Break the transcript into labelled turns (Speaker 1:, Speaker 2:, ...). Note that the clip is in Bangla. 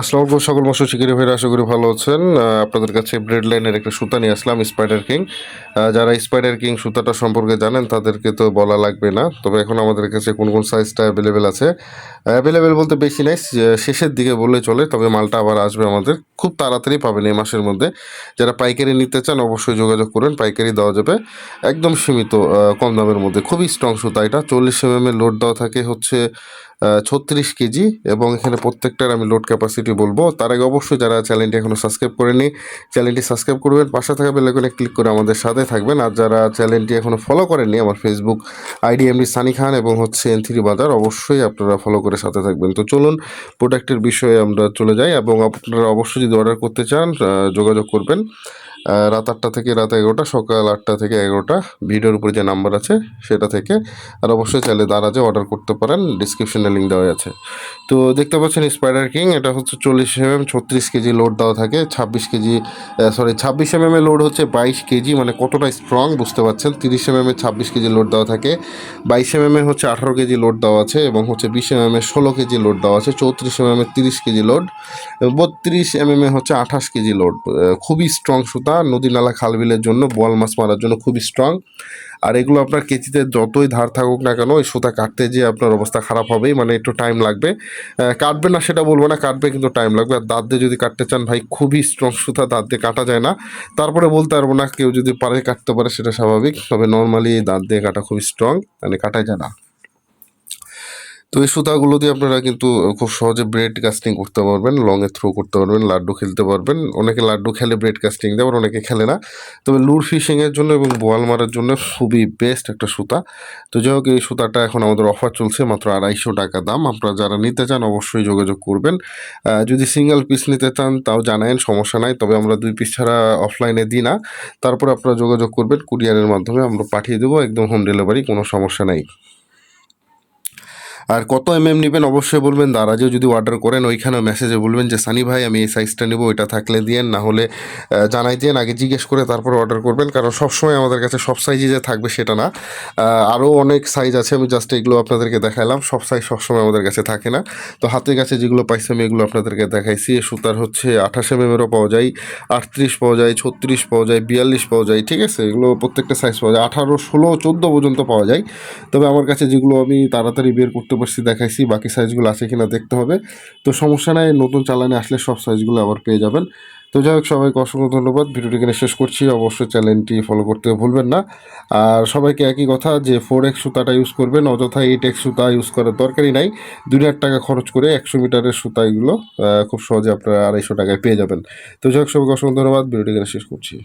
Speaker 1: আসসালামু আলাইকুম সকল মৎস্য শিকারী ভাইরা, আশা করি ভালো আছেন। আপনাদের কাছে ব্রেড লাইনের একটা সুতা নিয়ে আসলাম স্পাইডার কিং যারা স্পাইডার কিং সুতাটা সম্পর্কে জানেন, তাদেরকে তো বলা লাগবে না। তবে এখন আমাদের কাছে কোন কোন সাইজটা অ্যাভেলেবেল আছে? অ্যাভেলেবেল বলতে বেশি নাই শেষের দিকে বললে চলে, তবে মালটা আবার আসবে আমাদের। খুব তাড়াতাড়ি পাবেন এই মাসের মধ্যে। যারা পাইকারি নিতে চান, অবশ্যই যোগাযোগ করুন, পাইকারি দেওয়া যাবে। একদম সীমিত কম দামের মধ্যে। খুবই স্ট্রং সুতা এটা। চল্লিশ এম এর লোড দেওয়া থাকে হচ্ছে ছত্রিশ কেজি এবং এখানে প্রত্যেকটার আমি লোড ক্যাপাসিটি বলব। তার আগে অবশ্যই যারা চ্যানেলটি এখনও সাবস্ক্রাইব করেনি চ্যানেলটি সাবস্ক্রাইব করবেন। পাশে থাকা বেলাইকনে ক্লিক করে আমাদের সাথে থাকবেন। আর যারা চ্যানেলটি এখনও ফলো করেননি, আমার Facebook ID MD Sunny Khan এবং হচ্ছে এন থ্রি বাজার অবশ্যই আপনারা ফলো করে সাথে থাকবেন। তো চলুন প্রোডাক্টের বিষয়ে আমরা চলে যাই এবং আপনারা অবশ্যই যদি অর্ডার করতে চান যোগাযোগ করবেন। রাত আটটা থেকে রাত এগারোটা, সকাল আটটা থেকে এগারোটা। ভিডিওর উপরে যে নাম্বার আছে, সেটা থেকে। আর অবশ্যই চাইলে দারাজে অর্ডার করতে পারেন ডিসক্রিপশনে লিঙ্ক দেওয়া আছে। তো দেখতে পাচ্ছেন স্পাইডার কিং এটা হচ্ছে চল্লিশ এম ছত্রিশ কেজি লোড দেওয়া থাকে। ছাব্বিশ কেজি সরি ছাব্বিশ এম এর লোড হচ্ছে বাইশ কেজি মানে কতটা স্ট্রং বুঝতে পারছেন তিরিশ এম এর ছাব্বিশ কেজি লোড দেওয়া থাকে। বাইশ এম এর হচ্ছে আঠারো কেজি লোড দেওয়া আছে এবং হচ্ছে বিশ এম এর ষোলো কেজি লোড দেওয়া আছে। চৌত্রিশ এম এর তিরিশ কেজি লোড বত্রিশ এম এম হচ্ছে আঠাশ কেজি লোড খুবই স্ট্রং সুতা। নদী নালা খালবিলের জন্য, বোয়াল মাছ মারার জন্য খুবই স্ট্রং আর এগুলো আপনার কেজিতে যতই ধার থাকুক না কেন, ওই সুতা কাটতে যেয়ে আপনার অবস্থা খারাপ হবেই মানে একটু টাইম লাগবে। কাটবে না সেটা বলব না, কাটবে কিন্তু টাইম লাগবে। আর দাঁত দিয়ে যদি কাটতে চান ভাই, খুবই স্ট্রং সুতা, দাঁত দিয়ে কাটা যায় না। তারপরে বলতে পারব না, কেউ যদি পারে কাটতে পারে, সেটা স্বাভাবিক। তবে নর্মালি দাঁত দিয়ে কাটা খুবই স্ট্রং মানে কাটা যায় না। তো এই সুতাগুলো দিয়ে আপনারা কিন্তু খুব সহজে ব্রেড কাস্টিং করতে পারবেন লংয়ে থ্রো করতে পারবেন, লাড্ডু খেলতে পারবেন। অনেকে লাড্ডু খেলে ব্রেড কাস্টিং দেয়, আবার অনেকে খেলে না। তবে লুর ফিশিংয়ের জন্য এবং বোয়াল মারার জন্য খুবই বেস্ট একটা সুতা। তো যাই হোক, এই সুতাটা এখন আমাদের অফার চলছে মাত্র আড়াইশো টাকা দাম। আপনারা যারা নিতে চান অবশ্যই যোগাযোগ করবেন। যদি সিঙ্গেল পিস নিতে চান তাও জানায়েন, সমস্যা নাই। তবে আমরা দুই পিস ছাড়া অফলাইনে দিই না। তারপরে আপনারা যোগাযোগ করবেন কুরিয়ারের মাধ্যমে আমরা পাঠিয়ে দেবো, একদম হোম ডেলিভারি কোনো সমস্যা নাই। আর কত এম এম নেবেন অবশ্যই বলবেন। দারাজেও যদি অর্ডার করেন, ওইখানেও মেসেজে বলবেন যে, সানি ভাই, আমি এই সাইজটা নেব, ওইটা থাকলে দিয়েন, না হলে জানাই দিন আগে জিজ্ঞেস করে তারপর অর্ডার করবেন। কারণ সবসময় আমাদের কাছে সব সাইজই যে থাকবে সেটা না। আরও অনেক সাইজ আছে, আমি জাস্ট এগুলো আপনাদেরকে দেখালাম সব সাইজ সবসময় আমাদের কাছে থাকে না। তো হাতের কাছে যেগুলো পাইছি, আমি এগুলো আপনাদেরকে দেখাইছি। সুতার হচ্ছে আঠাশ এম এমএরও পাওয়া যায়, আটত্রিশ পাওয়া যায়, ছত্রিশ পাওয়া যায়, বিয়াল্লিশ পাওয়া যায়, ঠিক আছে? এগুলো প্রত্যেকটা সাইজ পাওয়া যায়। আঠারো, ষোলো, চোদ্দ পর্যন্ত পাওয়া যায়। তবে আমার কাছে যেগুলো আমি তাড়াতাড়ি বের করতে পারছি দেখাইছি বাকি সাইজগুলো আছে কিনা দেখতে হবে। তো সমস্যা নাই, নতুন চালানে আসলে সব সাইজগুলো আবার পেয়ে যাবেন। তো যাই হোক, সবাইকে অসংখ্য ধন্যবাদ। ভিডিওটি এখানে শেষ করছি। অবশ্যই চ্যানেলটি ফলো করতে ভুলবেন না। আর সবাইকে একই কথা যে ফোর এক্স সুতাটা ইউজ করবেন, অযথা এইট এক্স সুতা ইউজ করার দরকারই নাই। দুই হাজার টাকা খরচ করে একশো মিটারের সুতা এগুলো খুব সহজে আপনারা আড়াইশো টাকায় পেয়ে যাবেন। তো যাই হোক, সবাইকে অসংখ্য ধন্যবাদ। ভিডিওটি এখানে শেষ করছি।